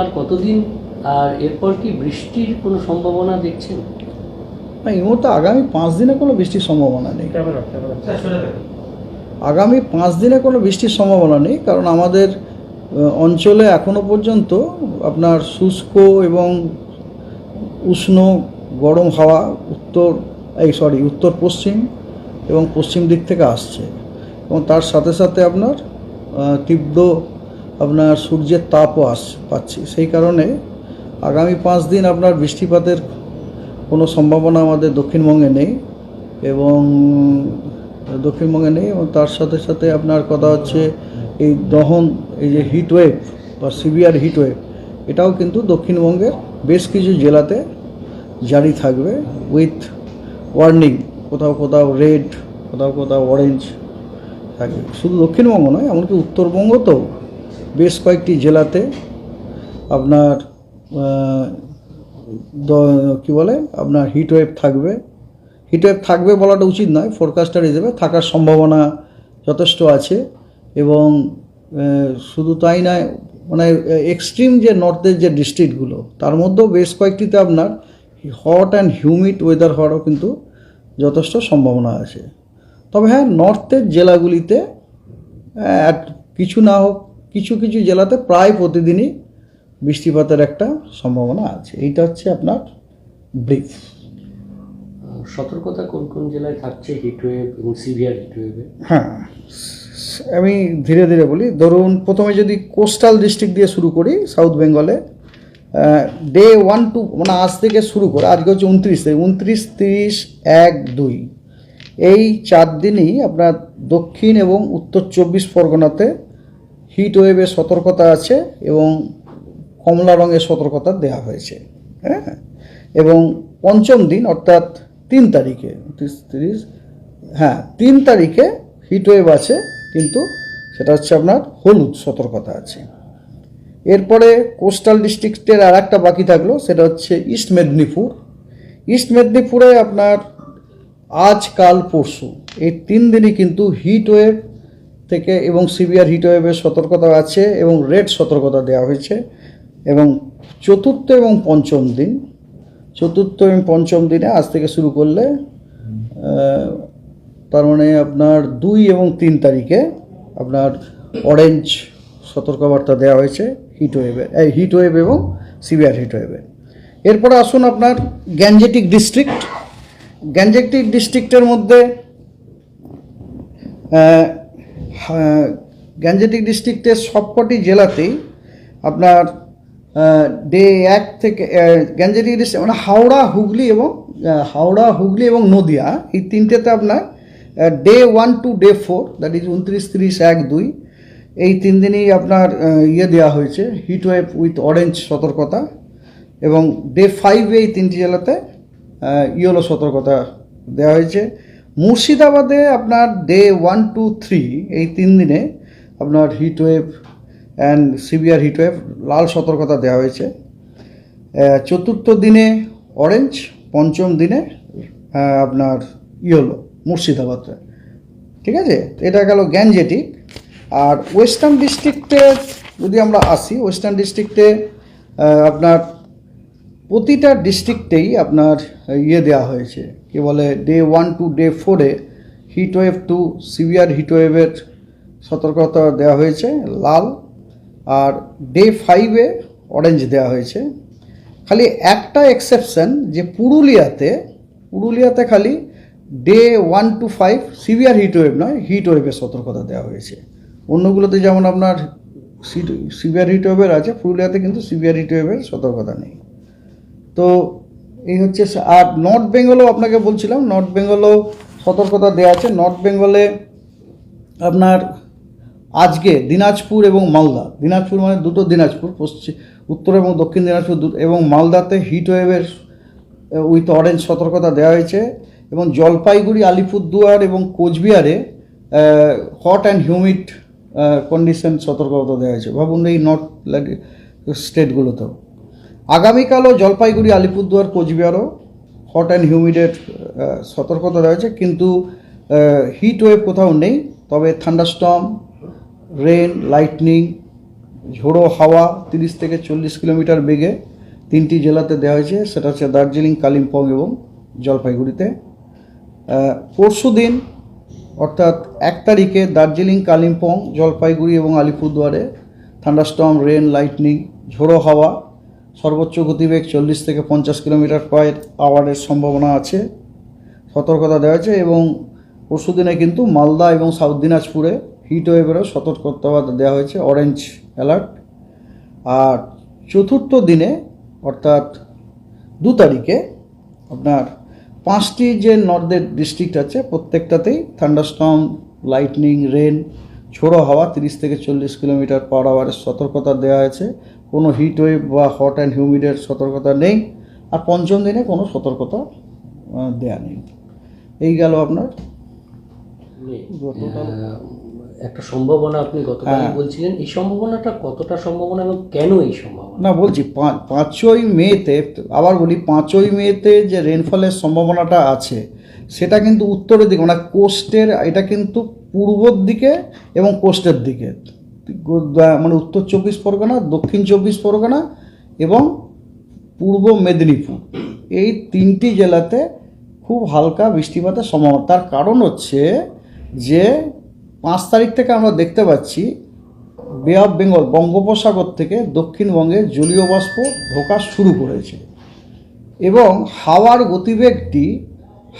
আর কতদিন আর এরপর কি বৃষ্টির কোনো সম্ভাবনা দেখছেন? না এই মুহূর্তে আগামী পাঁচ দিনে কোনো বৃষ্টির সম্ভাবনা নেই। আগামী পাঁচ দিনে কোনো বৃষ্টির সম্ভাবনা নেই কারণ আমাদের অঞ্চলে এখনও পর্যন্ত আপনার শুষ্ক এবং উষ্ণ গরম হাওয়া উত্তর এই সরি উত্তর পশ্চিম এবং পশ্চিম দিক থেকে আসছে। এবং তার সাথে সাথে আপনার তীব্র আপনার সূর্যের তাপও আস, পাচ্ছি। সেই কারণে আগামী পাঁচ দিন আপনার বৃষ্টিপাতের কোনো সম্ভাবনা আমাদের দক্ষিণবঙ্গে নেই এবং দক্ষিণবঙ্গে নেই এবং তার সাথে সাথে আপনার কথা হচ্ছে এই দহন, এই যে হিট ওয়েভ বা সিভিয়ার হিট ওয়েভ এটাও কিন্তু দক্ষিণবঙ্গের বেশ কিছু জেলাতে জারি থাকবে উইথ ওয়ার্নিং কোথাও কোথাও রেড কোথাও কোথাও অরেঞ্জ থাকবে। শুধু দক্ষিণবঙ্গ নয়, এমনকি উত্তরবঙ্গ তো বেশ কয়েকটি জেলাতে আপনার কি বলে, আপনার হিট ওয়েভ থাকবে। হিট ওয়েভ থাকবে বলাটা উচিত নয় ফোরকাস্টার হিসেবে থাকার সম্ভাবনা যথেষ্ট আছে এবং শুধু তাই নয় মানে এক্সট্রিম যে নর্থের যে ডিস্ট্রিক্টগুলো তার মধ্যেও বেশ কয়েকটিতে আপনার হট অ্যান্ড হিউমিড ওয়েদার হওয়ারও কিন্তু যথেষ্ট সম্ভাবনা আছে। তবে হ্যাঁ নর্থের জেলাগুলিতে কিছু না হোক কিছু কিছু জেলাতে প্রায় প্রতিদিনই বৃষ্টিপাতের একটা সম্ভাবনা আছে। এইটা হচ্ছে আপনার ব্রিফ। সতর্কতা কোন কোন জেলায় থাকছে হিটওয়েভ এবং সিভিয়ার হিটওয়েভে হ্যাঁ আমি ধীরে ধীরে বলি ধরুন প্রথমে যদি কোস্টাল ডিস্ট্রিক্ট দিয়ে শুরু করি সাউথ বেঙ্গলে ডে ওয়ান টু মানে আজ থেকে শুরু করে আজকে হচ্ছে উনত্রিশ তারিখ উনত্রিশ তিরিশ এক দুই। এই চার দিনই আপনার দক্ষিণ এবং উত্তর চব্বিশ পরগনাতে হিট ওয়েভের সতর্কতা আছে এবং কমলা রঙের সতর্কতা দেওয়া হয়েছে হ্যাঁ? এবং পঞ্চম দিন, অর্থাৎ তিন তারিখে, তিরিশ হ্যাঁ তিন তারিখে হিট ওয়েভ আছে, কিন্তু সেটা হচ্ছে আপনার হলুদ সতর্কতা আছে। এরপরে কোস্টাল ডিস্ট্রিক্টের আর একটা বাকি থাকল, সেটা হচ্ছে ইস্ট মেদিনীপুর ইস্ট মেদিনীপুরে আপনার আজ, কাল, পরশু, এই তিন দিনই কিন্তু হিট ওয়েভ থেকে এবং সিভিয়ার হিট ওয়েভের সতর্কতা আছে এবং রেড সতর্কতা দেওয়া হয়েছে। এবং চতুর্থ এবং পঞ্চম দিন, চতুর্থ এবং পঞ্চম দিনে আজ থেকে শুরু করলে তার মানে আপনার দুই এবং তিন তারিখে আপনার অরেঞ্জ সতর্কবার্তা দেওয়া হয়েছে হিট ওয়েভে এই হিট ওয়েভ এবং সিভিয়ার হিট ওয়েভে এরপরে আসুন আপনার গ্যাঞ্জেটিক ডিস্ট্রিক্ট। গ্যাঞ্জেটিক ডিস্ট্রিক্টের মধ্যে গ্যাঞ্জেটিক ডিস্ট্রিক্টের সবকটি জেলাতেই আপনার ডে এক থেকে গ্যাঞ্জেটিক ডিস্ট্রিক্ট মানে হাওড়া, হুগলি এবং হাওড়া, হুগলি এবং নদিয়া, এই তিনটেতে আপনার day one to day four, that is উনত্রিশ, তিরিশ, এক, দুই, এই তিন দিনই আপনার ইয়ে দেওয়া হয়েছে, হিট ওয়েভ উইথ অরেঞ্জ সতর্কতা এবং ডে ফাইভে এই তিনটি জেলাতে ইয়েলো সতর্কতা দেওয়া হয়েছে। মুর্শিদাবাদে আপনার ডে ওয়ান টু থ্রি এই তিন দিনে আপনার heat wave and severe heat wave লাল সতর্কতা দেওয়া হয়েছে। চতুর্থ দিনে অরেঞ্জ পঞ্চম দিনে আপনার ইয়েলো মুর্শিদাবাদে। ঠিক আছে? এটা গেল গ্যাঞ্জেটিক আর ওয়েস্টার্ন ডিস্ট্রিক্টে যদি আমরা আসি ওয়েস্টার্ন ডিস্ট্রিক্টে আপনার প্রতিটা ডিস্ট্রিক্টেই আপনার ইয়ে দেওয়া হয়েছে। কি বলে ডে ওয়ান টু ডে ফোরে heat wave to severe heat ওয়েভের সতর্কতা দেওয়া হয়েছে, লাল। আর ডে ফাইভে অরেঞ্জ দেওয়া হয়েছে। খালি একটা এক্সেপশন যে পুরুলিয়াতে পুরুলিয়াতে খালি day one to five severe heat wave নয় হিট ওয়েভের সতর্কতা দেওয়া হয়েছে। অন্যগুলোতে যেমন আপনার সিভিয়ার হিট ওয়েভের আছে, পুরুলিয়াতে কিন্তু সিভিয়ার হিট ওয়েভের সতর্কতা নেই। তো এই হচ্ছে আর নর্থ বেঙ্গলও আপনাকে বলছিলাম নর্থ বেঙ্গলও সতর্কতা দেওয়া আছে। নর্থ বেঙ্গলে আপনার আজকে দিনাজপুর এবং মালদা, দিনাজপুর মানে দুটো দিনাজপুর পশ্চিম উত্তর এবং দক্ষিণ দিনাজপুর এবং মালদাতে হিট ওয়েভের উইথ অরেঞ্জ সতর্কতা দেওয়া হয়েছে এবং জলপাইগুড়ি, আলিপুরদুয়ার এবং কোচবিহারে হট অ্যান্ড হিউমিড কন্ডিশন সতর্কতা দেওয়া হয়েছে। ভাবুন এই নর্থ স্টেটগুলোতেও আগামীকালও জলপাইগুড়ি, আলিপুরদুয়ার কোচবিহারও হট অ্যান্ড হিউমিডের সতর্কতা হয়েছে কিন্তু হিট ওয়েভ কোথাও নেই। তবে থান্ডারস্টর্ম রেন লাইটনিং ঝোড়ো হাওয়া তিরিশ থেকে চল্লিশ কিলোমিটার বেগে তিনটি জেলাতে দেওয়া হয়েছে। সেটা হচ্ছে দার্জিলিং, কালিম্পং এবং জলপাইগুড়িতে। পরশু দিন, অর্থাৎ এক তারিখে দার্জিলিং, কালিম্পং, জলপাইগুড়ি এবং আলিপুরদুয়ারে থান্ডারস্টর্ম রেন লাইটনিং ঝোড়ো হাওয়া সর্বোচ্চ গতিবেগ চল্লিশ থেকে পঞ্চাশ কিলোমিটার পার আওয়ারের সম্ভাবনা আছে। সতর্কতা দেওয়া হয়েছে এবং পরশু দিনে কিন্তু মালদা এবং সাউথ দিনাজপুরে হিট ওয়েভেরও সতর্কতা দেওয়া হয়েছে অরেঞ্জ অ্যালার্ট আর চতুর্থ দিনে, অর্থাৎ দু তারিখে আপনার পাঁচটি যে নর্থের ডিস্ট্রিক্ট আছে, প্রত্যেকটাতেই থান্ডারস্টর্ম লাইটনিং রেন ছোড়ো হাওয়া তিরিশ থেকে চল্লিশ কিলোমিটার পার আওয়ারের সতর্কতা দেওয়া হয়েছে। কোনো হিট ওয়েভ বা হট অ্যান্ড হিউমিডের সতর্কতা নেই। আর পঞ্চম দিনে কোনো সতর্কতা দেয়া নেই। এই গেল আপনার একটা সম্ভাবনা আপনি গতকাল হ্যাঁ। বলছিলেন। এই সম্ভাবনাটা কতটা সম্ভাবনা এবং কেন এই সম্ভাবনা? না বলছি পাঁচই মেতে আবার বলি পাঁচই মেতে যে রেনফলের সম্ভাবনাটা আছে সেটা কিন্তু উত্তরের দিকে মানে কোস্টের এটা কিন্তু পূর্বর দিকে এবং কোস্টের দিকে। মানে উত্তর চব্বিশ পরগনা, দক্ষিণ চব্বিশ পরগনা এবং পূর্ব মেদিনীপুর। এই তিনটি জেলাতে খুব হালকা বৃষ্টিপাতের সম্ভাবনা। তার কারণ হচ্ছে যে পাঁচ তারিখ থেকে আমরা দেখতে পাচ্ছি বে অফ বেঙ্গল বঙ্গোপসাগর থেকে দক্ষিণবঙ্গে জলীয় বাষ্প ঢোকা শুরু করেছে। এবং হাওয়ার গতিবেগটি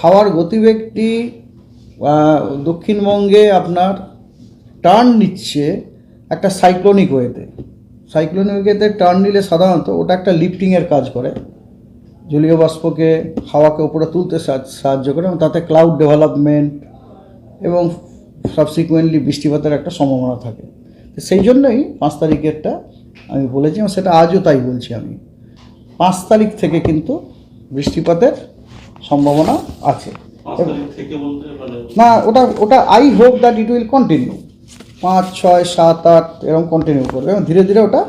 হাওয়ার গতিবেগটি দক্ষিণবঙ্গে আপনার টার্ন নিচ্ছে একটা সাইক্লোনিক ওয়েতে সাইক্লোনিক ওয়েতে টার্ন নিলে সাধারণত ওটা একটা লিফটিংয়ের কাজ করে। জলীয় বাষ্পকে হাওয়াকে উপরে তুলতে সাহায্য- করে এবং তাতে ক্লাউড ডেভেলপমেন্ট এবং সাবসিকুয়েন্টলি বৃষ্টিপাতের একটা সম্ভাবনা থাকে। তো সেই জন্যই পাঁচ তারিখেরটা আমি বলেছি এবং সেটা আজও তাই বলছি আমি। পাঁচ তারিখ থেকে কিন্তু বৃষ্টিপাতের সম্ভাবনা আছে। মানে না ওটা ওটা I hope that it will continue পাঁচ ছয় সাত আট এরকম কন্টিনিউ করবে এবং ধীরে ধীরে ওটা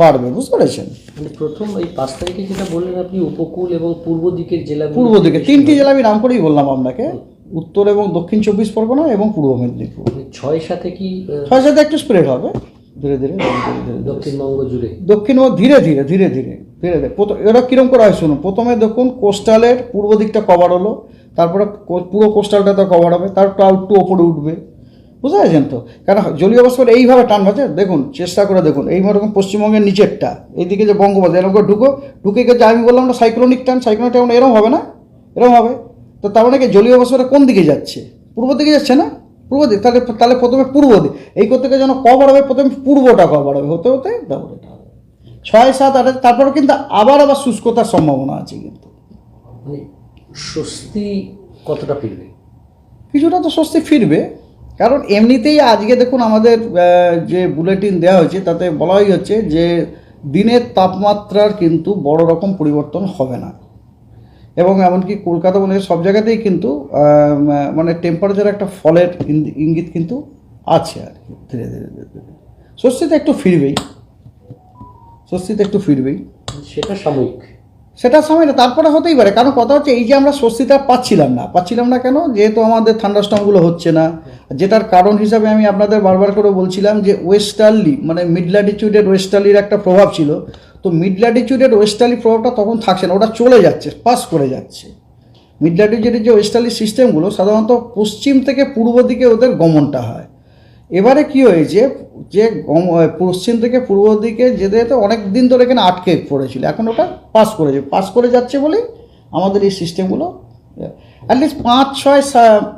বাড়বে বুঝতে পেরেছেন? মানে প্রথম এই পাঁচ তারিখে যেটা বললেন আপনি উপকূল এবং পূর্ব দিকের জেলা পূর্ব দিকে তিনটি জেলা আমি নাম করেই বললাম আপনাকে। উত্তর এবং দক্ষিণ চব্বিশ পরগনা এবং পূর্ব মেদিনীপুর। ছয় সাথে কি ছয় সাথে একটু স্প্রেড হবে। ধীরে ধীরে। দক্ষিণবঙ্গ জুড়ে? দক্ষিণ ও ধীরে ধীরে ধীরে ধীরে ধীরে ধীরে। প্রথম এরা কীরকম করা হয় শুনুন প্রথমে দেখুন কোস্টালের পূর্ব দিকটা কভার হলো তারপরে পুরো কোস্টালটা তো কভার হবে তার ক্লাউড টু ওপরে উঠবে। বুঝতে পারছেন তো? কারণ জলীয় বাষ্পের এইভাবে টান আছে দেখুন চেষ্টা করে দেখুন এই রকম পশ্চিমবঙ্গের নিচেরটা এইদিকে যে বঙ্গোপসাগর এরকম করে ঢুকো ঢুকে গেছে আমি বললাম না সাইক্লোনিক টান সাইক্লোনিক টান এরকম হবে না? এরকম হবে? তো তার মানে কি জলীয় বাষ্পটা কোন দিকে যাচ্ছে? পূর্ব দিকে যাচ্ছে না? পূর্ব দিক তাহলে তাহলে প্রথমে পূর্ব দিক এই করতে গিয়ে যেন কভার হবে প্রথমে পূর্বটা কভার হবে হতে হতে তারপরে। ছয় সাত আট তারপরে কিন্তু আবার আবার শুষ্কতার সম্ভাবনা আছে কিন্তু। মানে স্বস্তি কতটা ফিরবে? কিছুটা তো স্বস্তি ফিরবে কারণ এমনিতেই আজকে দেখুন আমাদের যে বুলেটিন দেওয়া হয়েছে, তাতে বলাই হচ্ছে যে দিনের তাপমাত্রার কিন্তু বড় রকম পরিবর্তন হবে না। এবং এমনকি কলকাতা মানে সব জায়গাতেই কিন্তু মানে টেম্পারেচার একটা ফলের ইঙ্গি- ইঙ্গিত কিন্তু আছে আর কি, ধীরে ধীরে ধীরে ধীরে। স্বস্তিতে একটু ফিরবেই। স্বস্তিতে একটু ফিরবেই। সেটা সাময়িক। সেটা সময় না, তারপরে হতেই পারে। কারণ কথা হচ্ছে, এই যে আমরা স্বস্তিটা পাচ্ছিলাম না পাচ্ছিলাম না কেন? যেহেতু আমাদের থান্ডারস্টমগুলো হচ্ছে না, যেটার কারণ হিসাবে আমি আপনাদের বারবার করে বলছিলাম যে ওয়েস্টার্লি মানে মিড ল্যাটিচিউডের ওয়েস্টার্লির একটা প্রভাব ছিল। তো মিড ল্যাটিচিউডের ওয়েস্টার্লি প্রভাবটা তখন থাকছে না, ওটা চলে যাচ্ছে পাস করে যাচ্ছে। মিড ল্যাটিচিউডের যে ওয়েস্টার্লি সিস্টেমগুলো সাধারণত পশ্চিম থেকে পূর্ব দিকে ওদের গমনটা হয়। এবারে কি হয়েছে? যে পশ্চিম থেকে পূর্ব দিকে যেতে যেতে অনেক দিন ধরে এখানে আটকে পড়েছিল। এখন ওটা পাস করেছে। পাস করে যাচ্ছে বলেই আমাদের এই সিস্টেমগুলো অ্যাটলিস্ট পাঁচ ছয়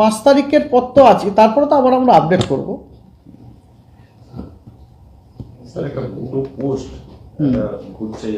পাঁচ তারিখের পর তো আছে। তারপরে তো আবার আমরা আপডেট করব। পোস্ট ঘুরছে